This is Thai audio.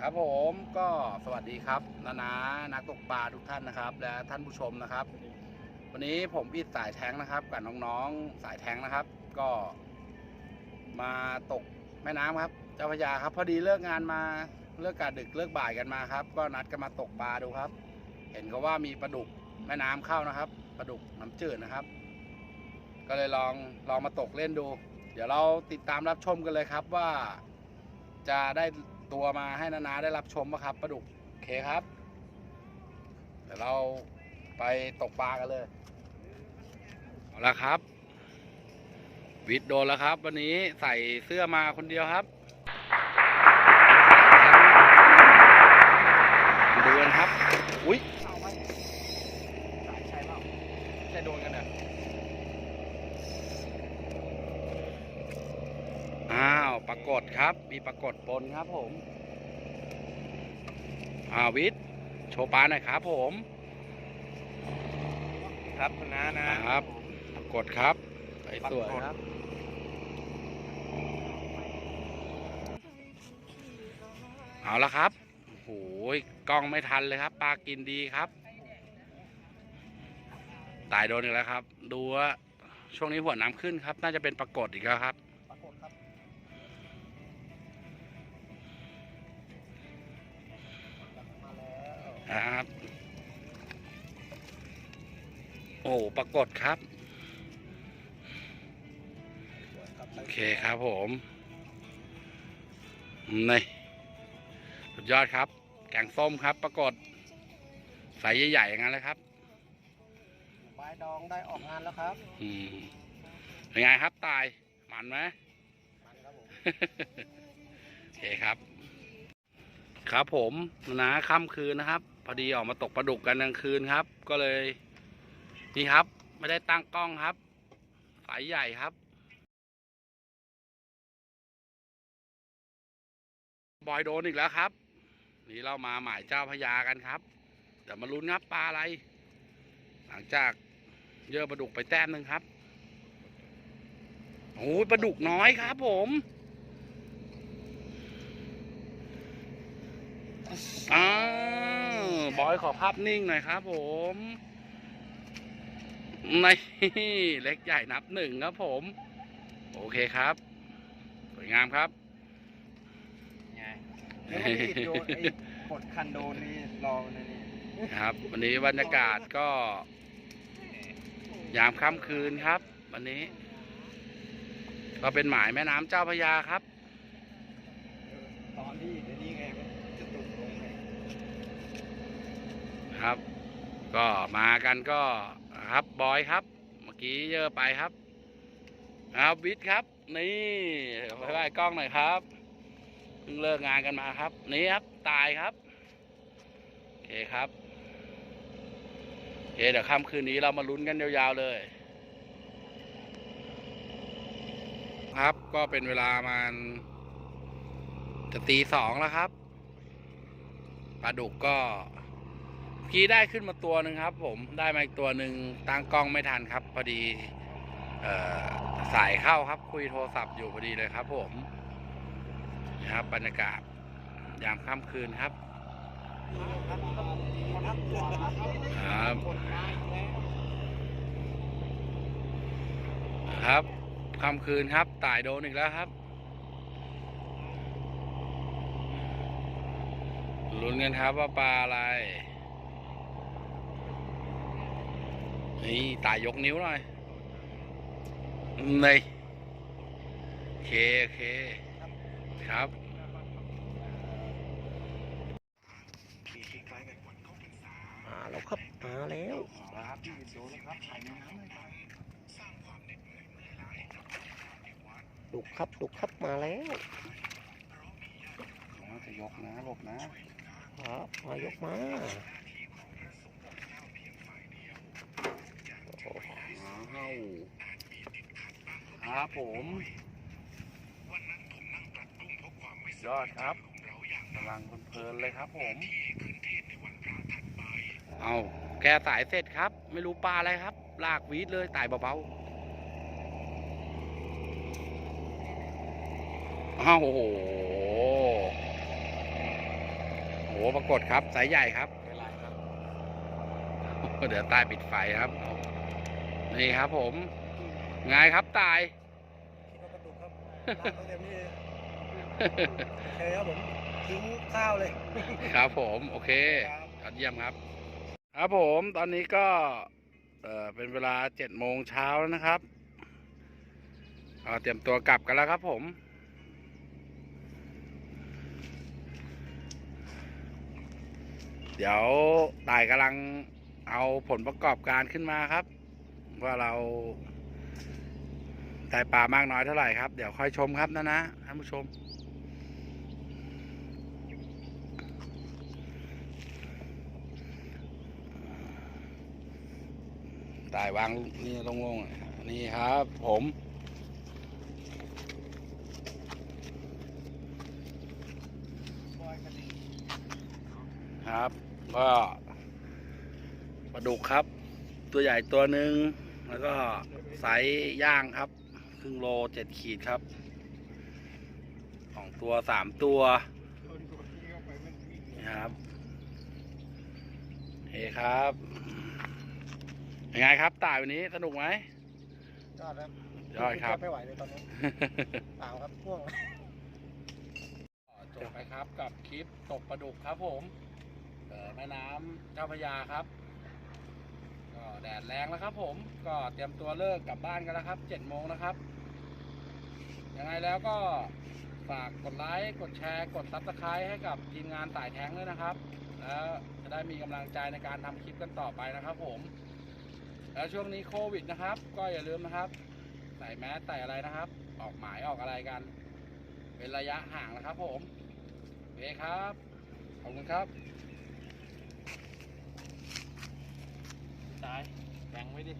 ครับผมก็สวัสดีครับนานานักตกปลาทุกท่านนะครับ และท่านผู้ชมนะครับ วันนี้ผมอิดสายแท้งนะครับกับน้องๆสายแท้งนะครับ ก็ มาตกแม่น้ำครับ เจ้าพระยาครับ พอดีเลิกงานมาเลิกกาดึกเลิกบ่ายกันมาครับ ก็นัดกันมาตกปลาดูครับ เห็นเขาว่ามีปลาดุกแม่น้ำเข้านะครับปลาดุกน้ำจืดนะครับ ก็เลยลองลองมาตกเล่นดู เดี๋ยวเราติดตามรับชมกันเลยครับว่าจะได้ ตัวมาให้นานาได้รับชมนะครับปลาดุกโอเคครับเดี๋ยวเราไปตกปลากันเลยเอาละครับ วิทย์โดนแล้วครับ วันนี้ใส่เสื้อมาคนเดียวครับดูกันครับ อุ้ยเอาไปสายใช่เปล่าใช่โดนกันเนี่ยอ้าว ปรากฏครับ มีปรากฏปนครับผมอาวิทย์โชว์ปลาหน่อยครับผม ครับคุณน้านะครับ ปรากฏครับใส่สวยปรากฏครับเอาละครับโอ้โหกล้องไม่ทันเลยครับ ปลากินดีครับ ตายโดนอีกแล้วครับ ดูว่าช่วงนี้หัวน้ำขึ้นครับ น่าจะเป็นปรากฏอีกแล้วครับปรากฏครับ ครับโอ้ปรากฏครับ โอเคครับผมนี่สุดยอดครับ แกงส้มครับ ปรากฏใสใหญ่ๆอย่างนั้นเลยครับบายดองได้ออกงานแล้วครับ อืมเป็นไงครับตายมันไหมมันครับผมโอเคครับ ครับผมนะค่ำคืนนะครับพ อดีออกมาตกปลาดุกกันกลางคืนครับ ก็เลย นี่ครับ ไม่ได้ตั้งกล้องครับสายใหญ่ครับบอยโดนอีกแล้วครับ นี่เรามาหมายเจ้าพญากันครับเดี๋ยวมาลุ้นครับปลาอะไร หลังจากเยอะปลาดุกไปแต้มหนึ่งครับโอ้ยปลาดุกน้อยครับผมอ้า บอยขอภาพนิ่งหน่อยครับผมนี่เล็กใหญ่นับหนึ่งครับผม โอเคครับ สวยงามครับไงแล้วมันติดโดนไอ้กดคันโดนนี่รอมันนี่ครับ วันนี้บรรยากาศก็ ยามค่ำคืนครับ วันนี้ ก็เป็นหมายแม่น้ำเจ้าพระยาครับ ตอนที่เดี๋ยวนี้ไงมันจะตุกลงไง ครับ ก็มากันก็ครับบอยครับ เมื่อกี้เยอะไปครับครับวิทครับ นี่บายบายกล้องหน่อยครับเพิ่งเลิกงานกันมาครับ นี่ครับตายครับโอเคครับโอเคเดี๋ยวค่ำคืนนี้เรามาลุ้นกันยาวๆเลย ครับก็เป็นเวลามันจะตีสองแล้วครับปลาดุกก็ กี้ได้ขึ้นมาตัวหนึ่งครับ ผมได้มาอีกตัวหนึ่งตั้งกล้องไม่ทันครับ พอดีออสายเข้าครับ คุยโทรศัพท์อยู่พอดีเลยครับ ผมนะครับบรรยากาศยามค่ำคืนครับครับครับค่ำคืนครับตายโดนอีกแล้วครับลุ้นกันครับว่าปลาอะไร นี่ตายยกนิ้วหน่อยนี่โอเคโอเค ครับมาแล้วครับ มาแล้วครับที่โดนครับถ่ายน้ำเลยดุกครับดุกครับมาแล้วจะยกนะหลบนะครับมายกมาโอ้ อ้าวครับผมยอดครับกำลังเพลินๆเลยครับผม เอาแกสายเสร็จครับ ไม่รู้ปลาอะไรครับ ลากวีดเลยตายเบาๆอ้าวโอ้โหอ้ปรากฏครับ สายใหญ่ครับเป็นไรครับเดี๋ยวตายปิดไฟครับ นี่ครับผมไงครับตาย คิดว่ากระดูกครับลากเขาเต็มนี่เลยโอเคครับผมทิ้งข้าวเลย ครับผมโอเคครับ ยอดเยี่ยมครับ ครับผมตอนนี้ก็เอ่อเป็นเวลาเจ็ดโมงเช้าแล้วนะครับเอ่อเตรียมตัวกลับกันแล้วครับผม เดี๋ยวตายกำลังเอาผลประกอบการขึ้นมาครับ ว่าเราได้ปลามากน้อยเท่าไหร่ครับ เดี๋ยวค่อยชมครับนะนะท่านผู้ชม ตายวางนี่โล่งๆหน่อยครับนี่ครับ ผมครับ ก็ปลาดุกครับ ตัวใหญ่ตัวหนึ่ง แล้วก็ไซส์ย่างครับ ครึ่งโลเจ็ดขีดครับสองตัวสามตัวนี่ครับเฮ้ครับยังไงครับตายวันนี้สนุกไหมยอดครับยอดครับไม่ไหวเลยตอนนี้เปล่าครับพ่วงจบไปครับกับคลิปตกปลาดุกครับผมเอ่อแม่น้ำเจ้าพระยาครับ ก็แดดแรงแล้วครับ ผมก็เตรียมตัวเลิกกลับบ้านกันแล้วครับเจ็ดโมงนะครับยังไงแล้วก็ฝากกดไลค์กดแชร์กดซับสไครต์ให้กับทีมงานสายแท้งด้วยนะครับ แล้วจะได้มีกำลังใจในการทำคลิปกันต่อไปนะครับ ผม แล้วช่วงนี้โควิดนะครับ ก็อย่าลืมนะครับใส่แมสใส่อะไรนะครับ ออกหมายออกอะไรกัน เป็นระยะห่างนะครับ ผมโอเคครับขอบคุณครับ ตายแบ่งไว้ดิ